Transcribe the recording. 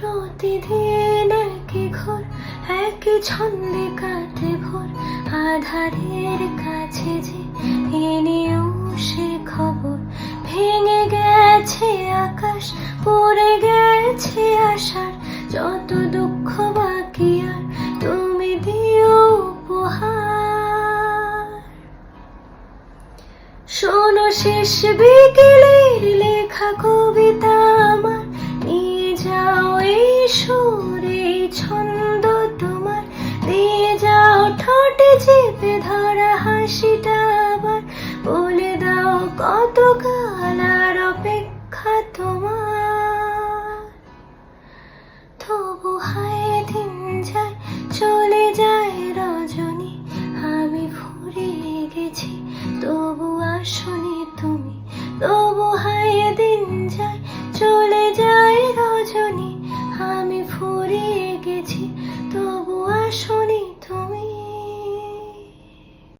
প্রতিদিন একই ঘর একই ছন্দে কাটে ভোর। আধারের কাছে যে এনেও সে খবর। ভেঙে গেছে আকাশ, পড়ে গেছে আশার। যত দুঃখ বাকি আর তুমি দিও উপহার। শোনো শেষ বিকেলের লেখা কবিতা দাও কত কাল আর অপেক্ষা তোমার? তবু হায় দিন যায়, চলে যায় রজনী। আমি ফুরিয়ে গেছি, তবু আসনি তুমি। তবু হায় দিন যায়, চলে যায় রজনী।